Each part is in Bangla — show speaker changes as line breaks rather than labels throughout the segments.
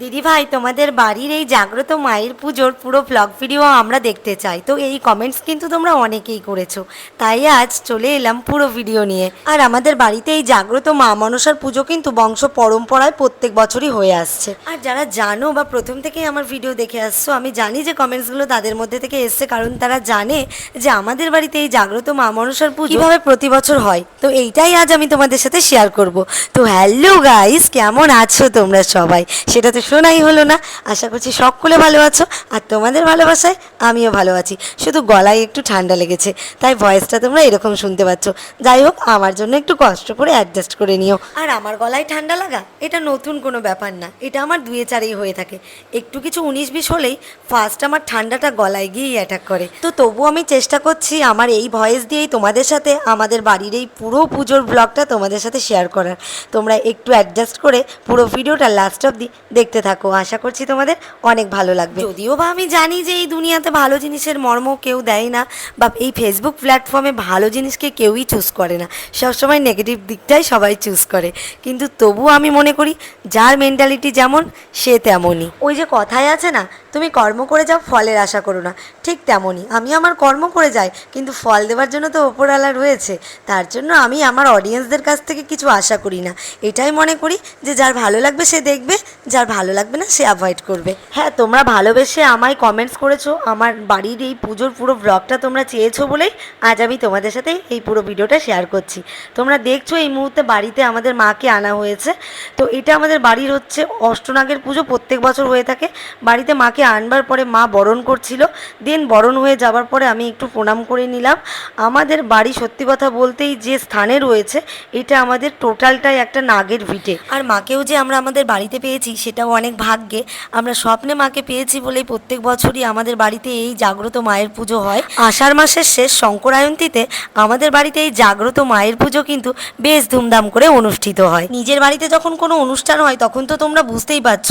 দিদি ভাই, তোমাদের বাড়ির এই জাগ্রত মায়ের পুজোর পুরো ব্লগ ভিডিও আমরা দেখতে চাই। তো এই কমেন্টস কিন্তু তোমরা অনেকেই করেছ। তাই আজ চলে এলাম পুরো ভিডিও নিয়ে। আর আমাদের বাড়িতে এই জাগ্রত মা মনসার পুজো কিন্তু বংশ পরম্পরায় প্রত্যেক বছরই হয়ে আসছে। আর যারা জানো বা প্রথম থেকেই আমার ভিডিও দেখে আসছো, আমি জানি যে কমেন্টসগুলো তাদের মধ্যে থেকে এসছে, কারণ তারা জানে যে আমাদের বাড়িতে এই জাগ্রত মা মনসার পুজো কীভাবে প্রতি বছর হয়। তো এইটাই আজ আমি তোমাদের সাথে শেয়ার করব। তো হ্যালো গাইস কেমন আছো তোমরা সবাই? সেটা তো শোনাই হলো না। আশা করছি সকলে ভালো আছো, আর তোমাদের ভালোবাসায় আমিও ভালো আছি। শুধু গলায় একটু ঠান্ডা লেগেছে, তাই ভয়েসটা তোমরা এরকম শুনতে পাচ্ছ। যাই হোক, আমার জন্য একটু কষ্ট করে অ্যাডজাস্ট করে নিও। আর আমার গলায় ঠান্ডা লাগা, এটা নতুন কোনো ব্যাপার না, এটা আমার দুয়ে চারেই হয়ে থাকে। একটু কিছু উনিশ বিশ হলেই ফার্স্ট আমার ঠান্ডাটা গলায় গিয়েই অ্যাটাক করে। তো তবু আমি চেষ্টা করছি আমার এই ভয়েস দিয়েই তোমাদের সাথে, আমাদের বাড়ির এই পুরো পুজোর ব্লগটা তোমাদের সাথে শেয়ার করার। তোমরা একটু অ্যাডজাস্ট করে পুরো ভিডিওটা লাস্ট অবধি দেখতে থাকো। আশা করছি তোমাদের অনেক ভালো লাগবে। যদিও বা আমি জানি যে এই দুনিয়াতে ভালো জিনিসের মর্ম কেউ দেয় না বা এই ফেসবুক প্ল্যাটফর্মে ভালো জিনিসকে কেউই চুজ করে না। সবসময় নেগেটিভ দিকটাই সবাই চুজ করে। কিন্তু তবু আমি মনে করি যার মেন্টালিটি যেমন সে তেমনই। ওই যে কথায় আছে না তুমি কর্ম করে যাও, ফলের আশা করো না। ঠিক তেমনই আমি আমার কর্ম করে যাই, কিন্তু ফল দেওয়ার জন্য তো ওপরওয়ালা রয়েছে। তার জন্য আমি আমার অডিয়েন্সদের কাছ থেকে কিছু আশা করি না। এটাই মনে করি যে যার ভালো লাগবে সে দেখবে, যার ভালো লাগবে না সে অ্যাভয়েড করবে। হ্যাঁ তোমরা ভালোবেসে আমায় কমেন্টস করেছ, আমার বাড়ির এই পুজোর পুরো ব্লগটা তোমরা চেয়েছো বলেই আজ আমি তোমাদের সাথে এই পুরো ভিডিওটা শেয়ার করছি। তোমরা দেখছ এই মুহূর্তে বাড়িতে আমাদের মাকে আনা হয়েছে। তো এটা আমাদের বাড়ির হচ্ছে অষ্টনাগের পুজো, প্রত্যেক বছর হয়ে থাকে। বাড়িতে মাকে আনবার পরে মা বরণ করছিল। দেন বরণ হয়ে যাবার পরে আমি একটু প্রণাম করে নিলাম। আমাদের বাড়ি সত্যি কথা বলতেই যে স্থানে রয়েছে, এটা আমাদের টোটালটাই একটা নাগের ভিটে। আর মাকেও যে আমরা আমাদের বাড়িতে পেয়েছি, সেটাও অনেক ভাগ্যে। আমরা স্বপ্নে মাকে পেয়েছি বলেই প্রত্যেক বছরই আমাদের বাড়িতে এই জাগ্রত মায়ের পুজো হয়। আষাঢ় মাসের শেষ সংকরায়ন্তীতে আমাদের বাড়িতে এই জাগ্রত মায়ের পুজো কিন্তু বেশ ধুমধাম করে অনুষ্ঠিত হয়। নিজের বাড়িতে যখন কোনো অনুষ্ঠান হয়, তখন তো তোমরা বুঝতেই পারছ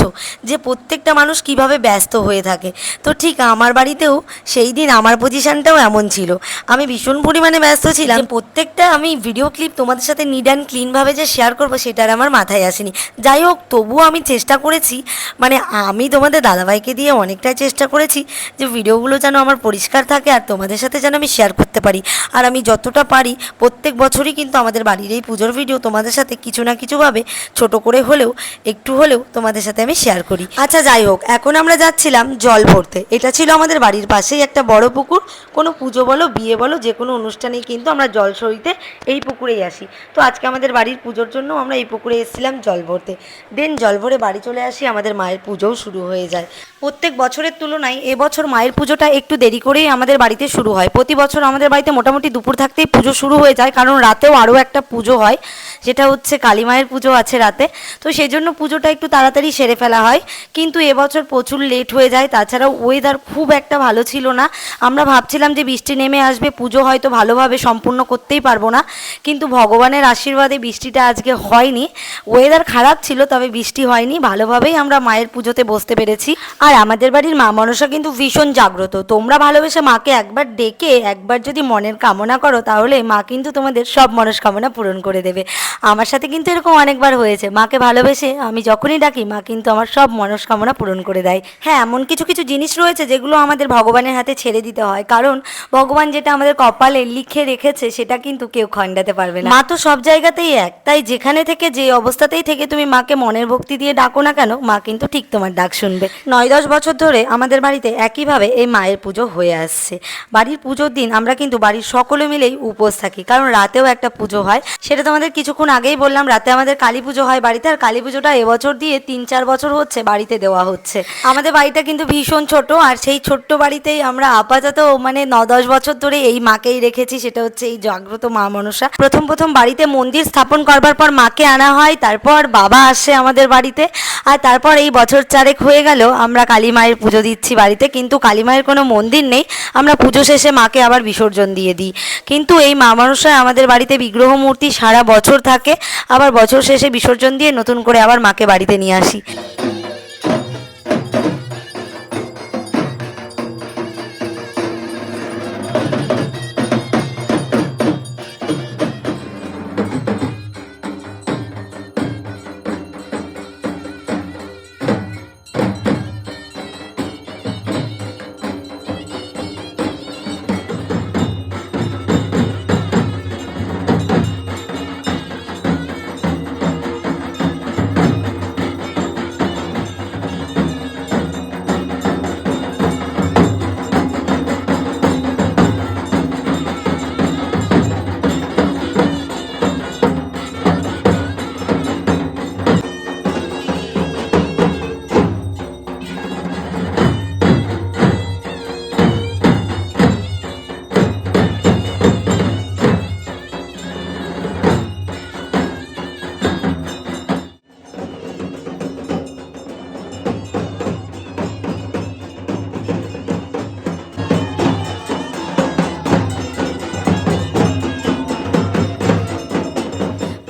যে প্রত্যেকটা মানুষ কীভাবে ব্যস্ত হয়ে থাকে। তো ঠিক আমার বাড়িতেও সেই দিন আমার পজিশনটাও এমন ছিল। আমি ভীষণ পরিমাণে ব্যস্ত ছিলাম। প্রত্যেকটা আমি ভিডিও ক্লিপ তোমাদের সাথে নিড অ্যান্ড ক্লিনভাবে যে শেয়ার করব সেটা আর আমার মাথায় আসেনি। যাই হোক, তবুও আমি চেষ্টা করেছি। মানে আমি তোমাদের দাদাভাইকে দিয়ে অনেকটাই চেষ্টা করেছি যে ভিডিওগুলো যেন আমার পরিষ্কার থাকে আর তোমাদের সাথে যেন আমি শেয়ার করতে পারি। আর আমি যতটা পারি, প্রত্যেক বছরই কিন্তু আমাদের বাড়ির এই পুজোর ভিডিও তোমাদের সাথে কিছু না কিছুভাবে ছোট করে হলেও, একটু হলেও তোমাদের সাথে আমি শেয়ার করি। আচ্ছা যাই হোক, এখন আমরা যাচ্ছিলাম জল ভরতে। এটা ছিল আমাদের বাড়ির পাশেই একটা বড় পুকুর। কোনো পুজো বলো, বিয়ে বলো, যে কোনো অনুষ্ঠানেই কিন্তু আমরা জল সরিতে এই পুকুরেই আসি। তো আজকে আমাদের বাড়ির পুজোর জন্য আমরা এই পুকুরে এসেছিলাম জল ভরতে। দেন জল ভরে বাড়ি চলে আসি, আমাদের মায়ের পুজোও শুরু হয়ে যায়। প্রত্যেক বছরের তুলনায় এবছর মায়ের পুজোটা একটু দেরি করেই আমাদের বাড়িতে শুরু হয়। প্রতি বছর আমাদের বাড়িতে মোটামুটি দুপুর থাকতেই পুজো শুরু হয়ে যায়, কারণ রাতেও আরও একটা পুজো হয়। যেটা হচ্ছে কালী মায়ের পুজো আছে রাতে। তো সেই জন্য পুজোটা একটু তাড়াতাড়ি সেরে ফেলা হয়। কিন্তু এবছর প্রচুর লেট হয়ে যায়। তাছাড়াও ওয়েদার খুব একটা ভালো ছিল না। আমরা ভাবছিলাম যে বৃষ্টি নেমে আসবে, পুজো হয়তো ভালোভাবে সম্পূর্ণ করতেই পারব না। কিন্তু ভগবানের আশীর্বাদে বৃষ্টিটা আজকে হয়নি। ওয়েদার খারাপ ছিল, তবে বৃষ্টি হয়নি। ভালোভাবেই আমরা মায়ের পুজোতে বসতে পেরেছি। আর আমাদের বাড়ির মা মনসা কিন্তু ভীষণ জাগ্রত। তোমরা ভালোবেসে মাকে একবার ডেকে, একবার যদি মনের কামনা করো, তাহলে মা কিন্তু তোমাদের সব মনস্কামনা পূরণ করে দেবে। আমার সাথে কিন্তু এরকম অনেকবার হয়েছে। মাকে ভালোবেসে আমি যখনই ডাকি, মা কিন্তু আমার সব মনস্কামনা পূরণ করে দেয়। হ্যাঁ এমন কিছু কিছু জিনিস রয়েছে যেগুলো আমাদের ভগবানের হাতে ছেড়ে দিতে হয়। কারণ ভগবান যেটা আমাদের কপালে লিখে রেখেছে, সেটা কিন্তু কেউ খণ্ডাতে পারবে না। মা তো সব জায়গাতেই এক। তাই যেখানে থেকে, যে অবস্থাতেই থেকে তুমি মাকে মনের ভক্তি দিয়ে ডাকো না কেন, মা কিন্তু ঠিক তোমার ডাক শুনবে। নয় দশ বছর ধরে আমাদের বাড়িতে একইভাবে এই মায়ের পুজো হয়ে আসছে। বাড়ির পুজোর দিন আমরা কিন্তু বাড়ির সকলে মিলেই উপোস থাকি। কারণ রাতেও একটা পুজো হয়। সেটা তোমাদের কিছুক্ষণ আগেই বললাম, রাতে আমাদের কালী পুজো হয় বাড়িতে। আর কালী পুজোটা এবছর দিয়ে তিন চার বছর হচ্ছে বাড়িতে দেওয়া হচ্ছে। আমাদের বাড়িটা কিন্তু ভীষণ ছোট, আর সেই ছোট্ট বাড়িতেই আমরা আপাতত মানে ন দশ বছর ধরে এই মাকেই রেখেছি, সেটা হচ্ছে এই জাগ্রত মা মনসা। প্রথম প্রথম বাড়িতে মন্দির স্থাপন করবার পর মাকে আনা হয়, তারপর বাবা আসে আমাদের বাড়িতে, আর তারপর এই বছর চারেক হয়ে গেল, আমরা কালী মায়ের পুজো দিচ্ছি বাড়িতে, কিন্তু কালী মায়ের কোনো মন্দির নেই, আমরা পুজো শেষে মাকে আবার বিসর্জন দিয়ে দিই। কিন্তু এই মা মনসায় আমাদের বাড়িতে বিগ্রহ মূর্তি সারা বছর থাকে, আবার বছর শেষে বিসর্জন দিয়ে নতুন করে আবার মাকে বাড়িতে নিয়ে আসি।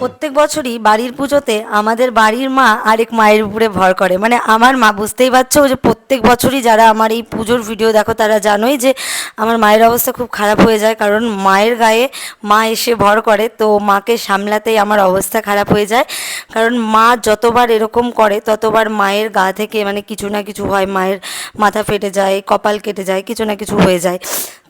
প্রত্যেক বছরই বাড়ির পুজোতে আমাদের বাড়ির মা আরেক মায়ের উপরে ভর করে। মানে আমার মা, বুঝতেই পারছ যে প্রত্যেক বছরই যারা আমার এই পুজোর ভিডিও দেখো, তারা জানোই যে আমার মায়ের অবস্থা খুব খারাপ হয়ে যায়, কারণ মায়ের গায়ে মা এসে ভর করে, তো মাকে সামলাতেই আমার অবস্থা খারাপ হয়ে যায়। কারণ মা যতবার এরকম করে, ততবার মায়ের গা থেকে মানে কিছু না কিছু হয়, মায়ের মাথা ফেটে যায়, কপাল কেটে যায়, কিছু না কিছু হয়ে যায়।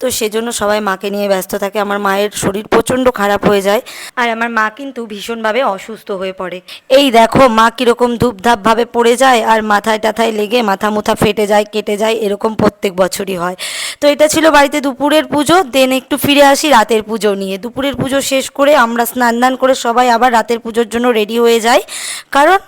তো সেজন্য সবাই মাকে নিয়ে ব্যস্ত থাকে, আমার মায়ের শরীর প্রচণ্ড খারাপ হয়ে যায়। আর আমার মা কিন্তু ভীষণভাবে অসুস্থ হয়ে পড়ে। এই দেখো, মা কীরকম ধূপধাপভাবে পড়ে যায় আর মাথায় টাথায় লেগে মাথা মুথা ফেটে যায়, কেটে যায়, এরকম প্রত্যেক বছরই হয়। তো এটা ছিল বাড়িতে দুপুরের পুজো দেন একটু ফিরে আসি রাতের পুজো নিয়ে। দুপুরের পুজো শেষ করে আমরা স্নান দান করে সবাই আবার রাতের পুজোর জন্য রেডি হয়ে যাই। কারণ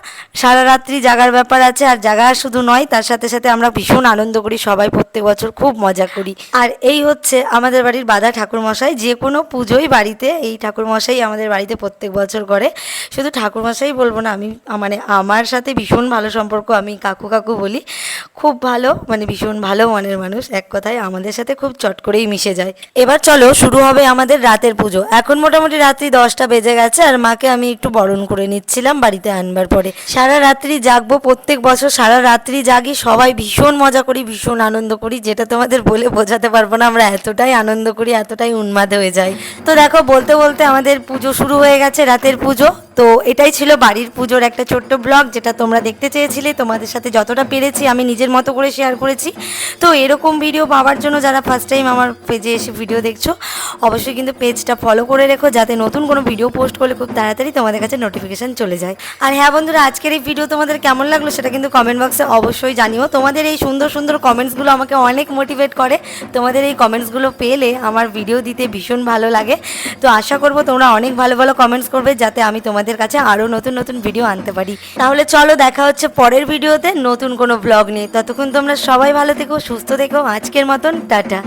সারা রাত্রি জাগার ব্যাপার আছে, আর জাগা শুধু নয়, তার সাথে সাথে আমরা ভীষণ আনন্দ করি সবাই প্রত্যেক বছর, খুব মজা করি। আর এই হচ্ছে আমাদের বাড়ির বাধা ঠাকুরমশাই, যে কোনো পুজোই বাড়িতে, এই ঠাকুরমশাই আমাদের বাড়িতে প্রত্যেক বছর করে। শুধু ঠাকুরমশাই বলব না, আমি মানে আমার সাথে ভীষণ ভালো সম্পর্ক, আমি কাকু কাকু বলি। খুব ভালো মানে ভীষণ ভালো মনের মানুষ, এক কথায় আমাদের সাথে খুব চট করেই মিশে যায়। এবার চলো, শুরু হবে আমাদের রাতের পুজো। এখন মোটামুটি রাত্রি দশটা বেজে গেছে, আর মাকে আমি একটু বরণ করে নিচ্ছিলাম বাড়িতে আনবার পরে। সারা রাত্রি জাগবো, প্রত্যেক বছর সারা রাত্রি জাগি, সবাই ভীষণ মজা করি, ভীষণ আনন্দ করি, যেটা তোমাদের বলে বোঝাতে পারব না, আমরা এতটাই আনন্দ করি, এতটাই উন্মাদ হয়ে যাই। তো দেখো, বলতে বলতে আমাদের পুজো শুরু হয়ে গেছে রাতের পুজো। তো এটাই ছিল বাড়ির পুজোর একটা ছোট্ট ব্লগ, যেটা তোমরা দেখতে চেয়েছিলে। তোমাদের সাথে যতটা পেরেছি, আমি নিজের মতো করে শেয়ার করেছি। তো এরকম ভিডিও পাওয়ার জন্য যারা ফার্স্ট টাইম আমার পেজে এসে ভিডিও দেখছ, অবশ্যই কিন্তু পেজটা ফলো করে রেখো, যাতে নতুন কোনো ভিডিও পোস্ট করলে খুব তাড়াতাড়ি তোমাদের কাছে নোটিফিকেশন চলে যায়। আর হ্যাঁ বন্ধুরা, আজকের এই ভিডিও তোমাদের কেমন লাগল সেটা কিন্তু কমেন্ট বক্সে অবশ্যই জানিও। তোমাদের এই সুন্দর সুন্দর কমেন্টসগুলো আমাকে অনেক মোটিভেট করে। তোমাদের এই কমেন্টসগুলো পেলে আমার ভিডিও দিতে ভীষণ ভালো লাগে। তো আশা করব তোমরা অনেক ভালো ভালো কমেন্টস করবে, যাতে আমি তোমাদের কাছে আরও নতুন নতুন ভিডিও আনতে পারি। তাহলে চলো দেখা হচ্ছে পরের ভিডিওতে নতুন কোনো ব্লগ নিয়ে। ততক্ষণ তোমরা সবাই ভালো থেকো, সুস্থ থেকো, আজকের মতন dada.